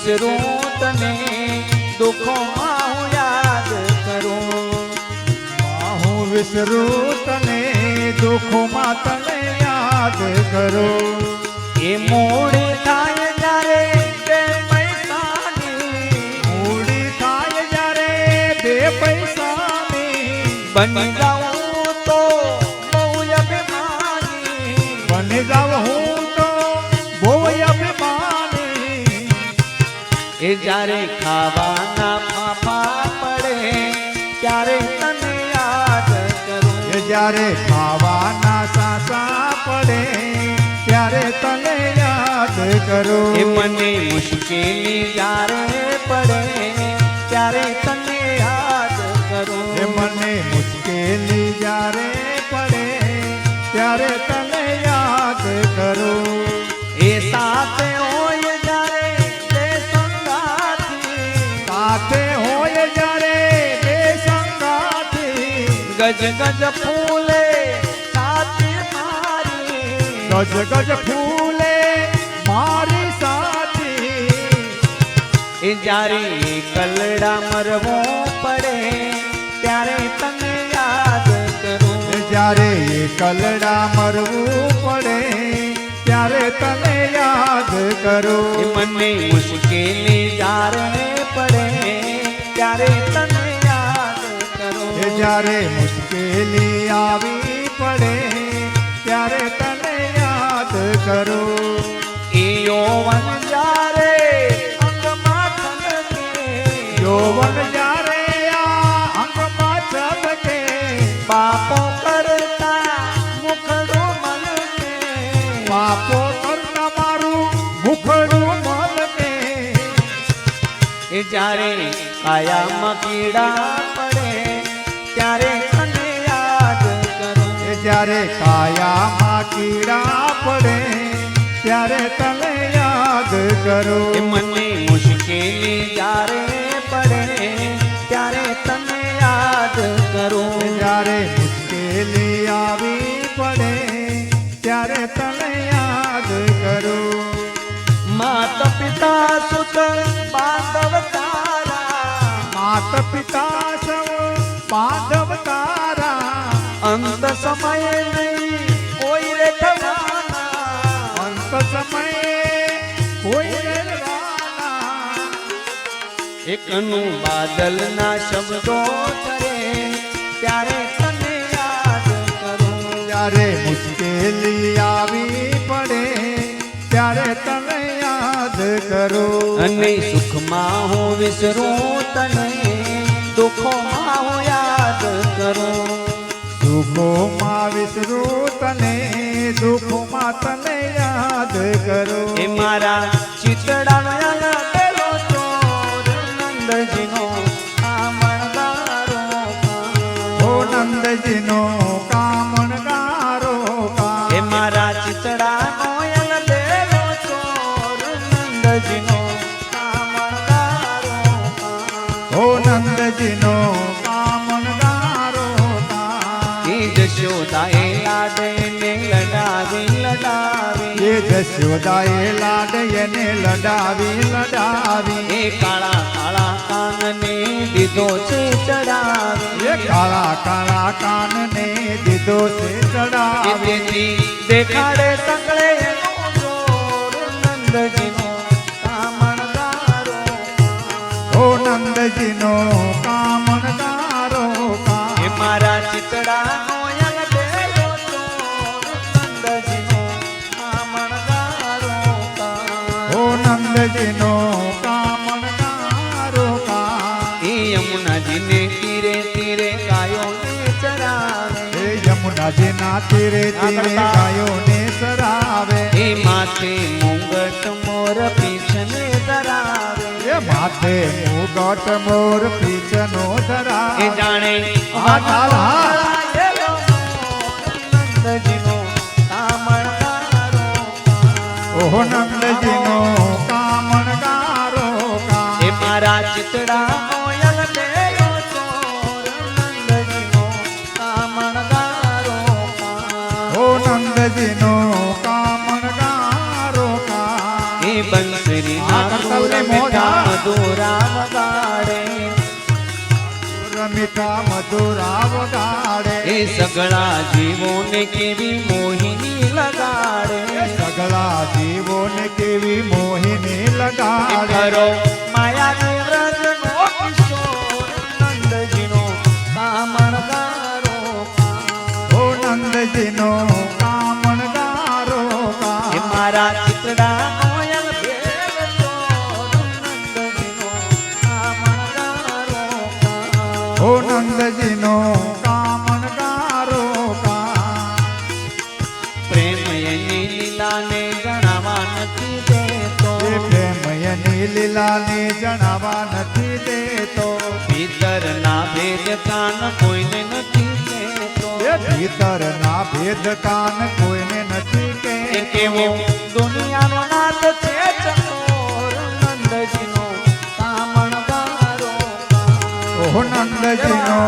વિસરું તને દુઃખોમાં હું યાદ કરું હું વિસરું તને દુઃખમાં તને યાદ કરું એ મોડી થાય જ્યારે બે પૈસાની મૂડી થાય જ્યારે બે પૈસાની બની જાઉં તો બહુ અભિમાની બની જાવ હું એ જ્યારે ખાવાના ફાફા પડે ત્યારે તને યાદ કરું. એ જ્યારે ખાવાના સાસા પડે ત્યારે તને યાદ કરું. એ મને મુશ્કેલી જ્યારે પડે સંગાથી ગજ ગજ ફૂલે સાથી મારી ગજ ગજ ફૂલે મારી સાથી એ જ્યારે કલડા મરવો પડે ત્યારે તને યાદ કરું એ જ્યારે એ કલડા મરવું પડે ત્યારે તને યાદ એ કરું મને મુશ્કેલી જ્યારે પડે ત્યારે તને યાદ કરું એ જ્યારે મુશ્કેલી આવી પડે ત્યારે તને યાદ કરું એ યૌવન જ્યારે અંગમાં થનકે યૌવન જ્યારે આ અંગમાં છલકે પાપો કરતા મુખડું મલકે પાપો કરતા મારું મુખડું મલકે એ જ્યારે કાયામાં કીડા જ્યારે કાયામાં કીડા પડે ત્યારે તને યાદ કરું એ મને મુશ્કેલી જ્યારે પડે ત્યારે તને યાદ કરું જ્યારે મુશ્કેલી આવી પડે ત્યારે તને યાદ કરું માતા પિતા સુત બાંધવ તારા માત પિતા સૌ બાંધવ તારા અંત સમયે નહીં કોઈ રે થવાના અંત સમયે કોઈ રહેવાના એકનું બાદલના શબ્દો કરે ત્યારે તને યાદ કરું જ્યારે મુશ્કેલી આવી પડે ત્યારે તને યાદ કરું અને સુખમાં હું વિસરું તને દુઃખોમાં હું યાદ કરું સુખોમાં વિસરું તને દુઃખોમાં તને યાદ કરો. એ મારા ચિતડાનો એ જશોદાએ લાડને લડાવી લડાવી. એ જશોદાએ લડાવી લડાવી. એ કાળા કાળા કાનને દીધો છે ચડાવી એ કાળા કાળા કાનને દીધો છે ચડાવી દેખાડે સકળે નંદજીનો કામણદારો. ઓ નંદજીનો કામણગારો ઓ કામણકારો કા એ યમુનાજીને તીરે તીરે ગાયોને ચરાવે. એ યમુનાજીના તીરે તીરે ગાયોને ચરાવે. એ માથે મુંગટ મોર પીછને ધરાવે. એ માથે મુંગટ મોર પીછનો એ જાણે કામણદારો ઓહો નંદજીનો નંદજીનો કામણગારો કા એ બંસરી ના કરતવને મોઢા મધુરા વગાડે રમિતા મધુરા વગાડે એ સગળા જીવોને કેવી મોહિની લગાડે. સગળા જીવોને કેવી મોહિની લગાડે. મારા ચિતડા ઓ નંદજીનો કામણગારો કા પ્રેમ એની લીલાને જણાવા નથી દેતો. એ પ્રેમયની લીલાને જણાવા નથી દેતો. ભીતરના ભેદ કાન કોઈને નથી દેતો. ભીતરના ભેદ કાન કોઈને નથી છે કેવો? દુનિયાનો નાથ છે ચકોર નંદજીનો કામણ બારો ઓ નંદજીનો.